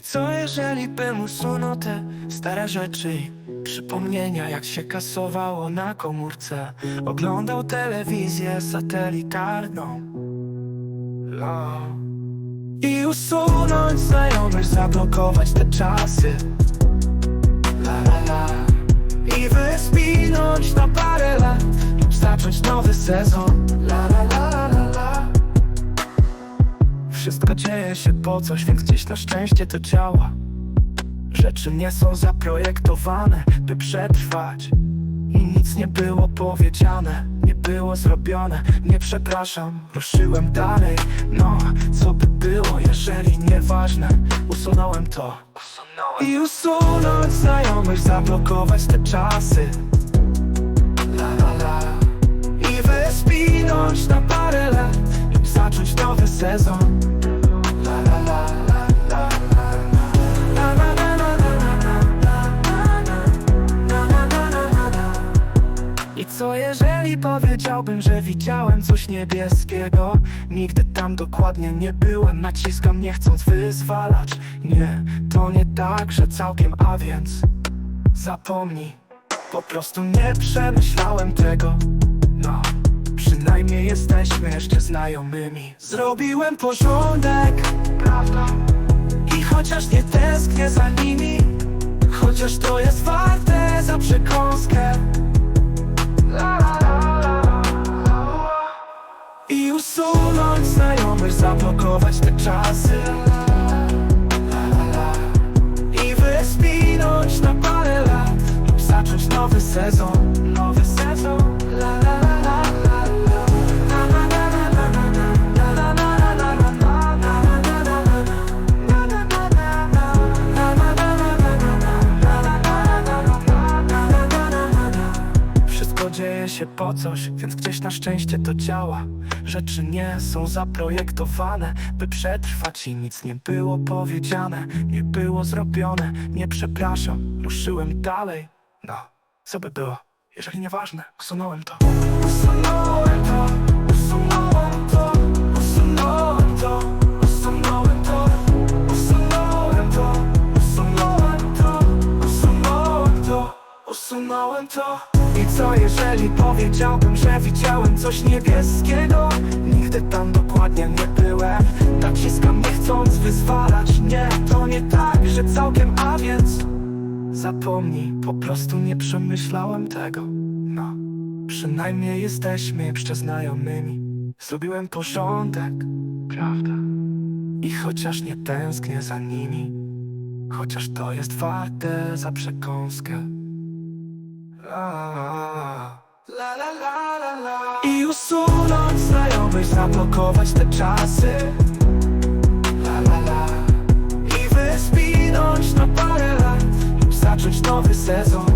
I co jeżeli bym usunął te stare rzeczy przypomnienia jak się kasowało na komórce? Oglądał telewizję satelitarną. No. I usunąć znajomych, zablokować te czasy. La la la. I wyspinąć na parę lat Lub zacząć nowy sezon po coś, więc gdzieś na szczęście to działa. Rzeczy nie są zaprojektowane, by przetrwać. I nic nie było powiedziane, nie było zrobione. Nie przepraszam, ruszyłem dalej. No, co by było, jeżeli nieważne? Usunąłem to. I usunąć znajomych, zablokować te czasy. I wyspinąć na parę lat zacząć nowy sezon powiedziałbym, że widziałem coś niebieskiego. Nigdy tam dokładnie nie byłem, naciskam nie chcąc wyzwalać. Nie, to nie tak, że całkiem, a więc Zapomnij, po prostu nie przemyślałem tego. No, przynajmniej jesteśmy jeszcze znajomymi. Zrobiłem porządek, prawda? I chociaż nie tęsknię za nimi Chociaż to jest warte za przekąskę zablokować te czasy się po coś, więc gdzieś na szczęście to działa. Rzeczy nie są zaprojektowane, by przetrwać i nic nie było powiedziane Nie było zrobione, nie przepraszam, ruszyłem dalej. No, co by było, jeżeli nieważne, usunąłem to. Usunąłem to, usunąłem to, usunąłem to, usunąłem to. Usunąłem to, usunąłem to, usunąłem to, usunąłem to co jeżeli powiedziałbym, że widziałem coś niebieskiego? Nigdy tam dokładnie nie byłem. Naciskam nie chcąc wyzwalać Nie, to nie tak, że całkiem, a więc Zapomnij, po prostu nie przemyślałem tego. No, przynajmniej jesteśmy jeszcze znajomymi. Zrobiłem porządek, prawda? I chociaż nie tęsknię za nimi Chociaż to jest warte za przekąskę I usunąć znajomych, zablokować te czasy. La la la. I wyspinąć na parę lat zacząć nowy sezon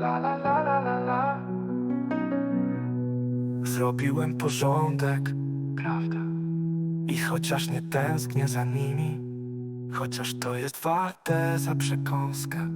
La la la la la la. Zrobiłem porządek, prawda? I chociaż nie tęsknię za nimi, chociaż to jest warte za przekąskę.